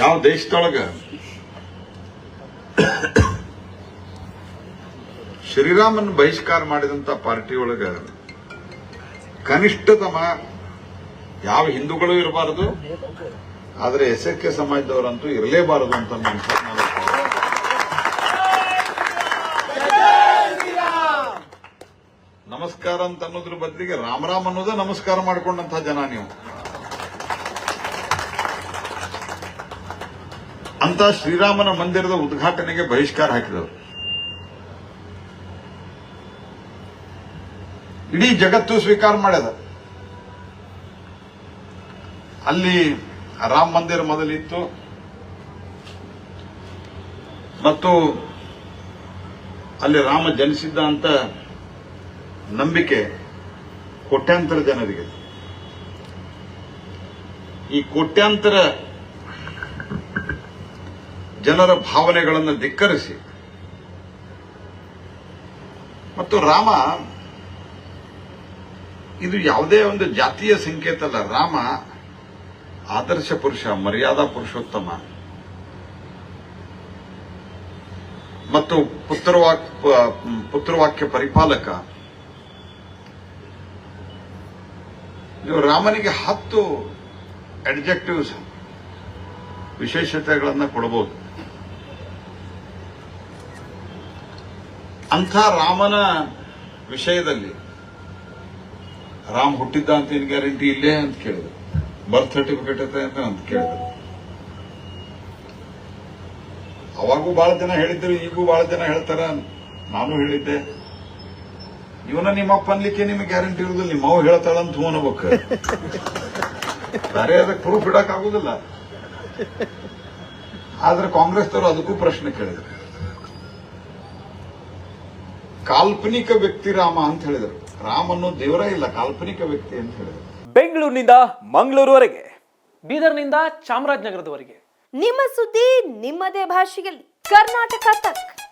ಯಾವ ದೇಶದೊಳಗ? ಶ್ರೀರಾಮನ್ ಬಹಿಷ್ಕಾರ ಮಾಡಿದಂತ ಪಾರ್ಟಿ ಒಳಗ ಕನಿಷ್ಠತಮ ಯಾವ ಹಿಂದೂಗಳು ಇರಬಾರದು, ಆದ್ರೆ ಎಸ್ ಎಸ್ ಕೆ ಸಮಾಜದವರಂತೂ ಇರಲೇಬಾರದು ಅಂತ ನಾನು ನಮಸ್ಕಾರ ಅಂತ ಅನ್ನೋದ್ರ ಬದಲಿಗೆ ರಾಮರಾಮ್ ಅನ್ನೋದೇ ನಮಸ್ಕಾರ ಮಾಡ್ಕೊಂಡಂತ ಜನ ನೀವು. ಅಂತ ಶ್ರೀರಾಮನ ಮಂದಿರದ ಉದ್ಘಾಟನೆಗೆ ಬಹಿಷ್ಕಾರ ಹಾಕಿದವರು. ಇಡೀ ಜಗತ್ತು ಸ್ವೀಕಾರ ಮಾಡ್ಯದ. ಅಲ್ಲಿ ರಾಮ ಮಂದಿರ ಮೊದಲಿತ್ತು. ಮತ್ತು ಅಲ್ಲಿ ರಾಮ ಜನಿಸಿದ್ದ ಅಂತ ನಂಬಿಕೆ ಕೋಟ್ಯಾಂತರ ಜನರಿಗೆ. ಈ ಕೋಟ್ಯಾಂತರ ಜನರ ಭಾವನೆಗಳನ್ನು ಧಿಕ್ಕರಿಸಿ. ಮತ್ತು ರಾಮ, ಇದು ಯಾವುದೇ ಒಂದು ಜಾತಿಯ ಸಂಕೇತ ಅಲ್ಲ. ರಾಮ ಆದರ್ಶ ಪುರುಷ, ಮರ್ಯಾದಾ ಪುರುಷೋತ್ತಮ. ಮತ್ತು ಪುತ್ರವಾಕ್, ಪುತ್ರವಾಕ್ಯ ಪರಿಪಾಲಕ. ನೀವು ರಾಮನಿಗೆ ಹತ್ತು ಅಡ್ಜೆಕ್ಟಿವ್ಸ್ ವಿಶೇಷತೆಗಳನ್ನು ಕೊಡಬಹುದು ಅಂಥ ರಾಮನ ವಿಷಯದಲ್ಲಿ. ರಾಮ್ ಹುಟ್ಟಿದ್ದ ಅಂತ ಏನು ಗ್ಯಾರಂಟಿ ಇಲ್ಲೇ ಅಂತ ಕೇಳಿದ್ರು. ಬರ್ತ್ ಸರ್ಟಿಫಿಕೇಟ್ ಐತೆ ಅಂತ ಅಂತ ಕೇಳಿದ್ರು. ಅವಾಗೂ ಬಹಳ ಜನ ಹೇಳಿದ್ರು, ಈಗೂ ಬಹಳ ಜನ ಹೇಳ್ತಾರ ನಾನು ಹೇಳಿದ್ದೆ. ಇವನ ನಿಮ್ಮಪ್ಪ ಅನ್ಲಿಕ್ಕೆ ನಿಮಗೆ ಗ್ಯಾರಂಟಿ ಇರುದಿಲ್ಲ, ನಿಮ್ಮ ಅವ್ ಹೇಳ್ತಾಳಂತ ಹೂ ಅನ್ಬೇಕು. ಬೇರೆ ಅದಕ್ಕೆ ಪ್ರೂಫ್ ಇಡಕ್ ಆಗುದಿಲ್ಲ. ಆದ್ರೆ ಕಾಂಗ್ರೆಸ್ದವರು ಅದಕ್ಕೂ ಪ್ರಶ್ನೆ ಕೇಳಿದ್ರು. ಕಾಲ್ಪನಿಕ ವ್ಯಕ್ತಿ ರಾಮ ಅಂತ ಹೇಳಿದ್ರು. ರಾಮನ್ನು ದೇವರೇ ಇಲ್ಲ ಕಾಲ್ಪನಿಕ ವ್ಯಕ್ತಿ ಅಂತ ಹೇಳಿದರು. ಬೆಂಗಳೂರಿನಿಂದ ಮಂಗಳೂರುವರೆಗೆ. ಬೀದರ್ನಿಂದ ಚಾಮರಾಜನಗರದವರೆಗೆ. ನಿಮ್ಮ ಸುದ್ದಿ ನಿಮ್ಮದೇ ಭಾಷೆಯಲ್ಲಿ. ಕರ್ನಾಟಕ ತಕ್.